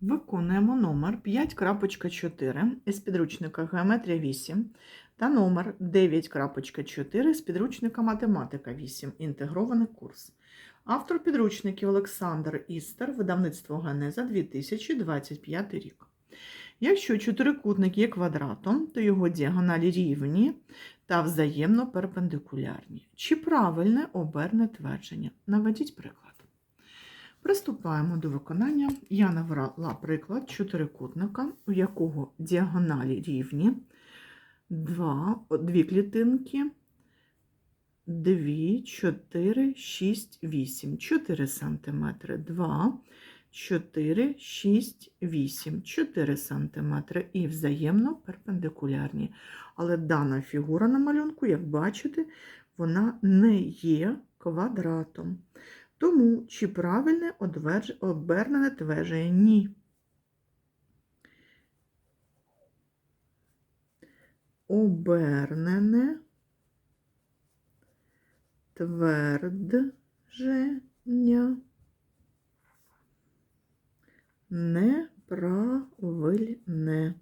Виконуємо номер 5.4 із підручника Геометрія 8 та номер 9.4 з підручника Математика 8. Інтегрований курс. Автор підручників Олександр Істер, видавництво Генеза 2025 рік. Якщо чотирикутник є квадратом, то його діагоналі рівні та взаємно перпендикулярні. Чи правильне оберне твердження? Наведіть приклад. Приступаємо до виконання. Я набрала приклад чотирикутника, у якого діагоналі рівні 2, дві клітинки, 2, 4, 6, 8, 4 см, 2, 4, 6, 8, 4 см і взаємно перпендикулярні. Але дана фігура на малюнку, як бачите, вона не є квадратом. Тому чи правильне обернене твердження? Ні. Обернене твердження неправильне.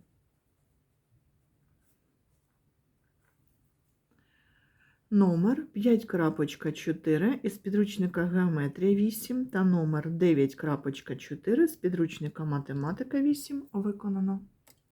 Номер 5.4 із підручника Геометрія 8 та номер 9.4 з підручника Математика 8 виконано.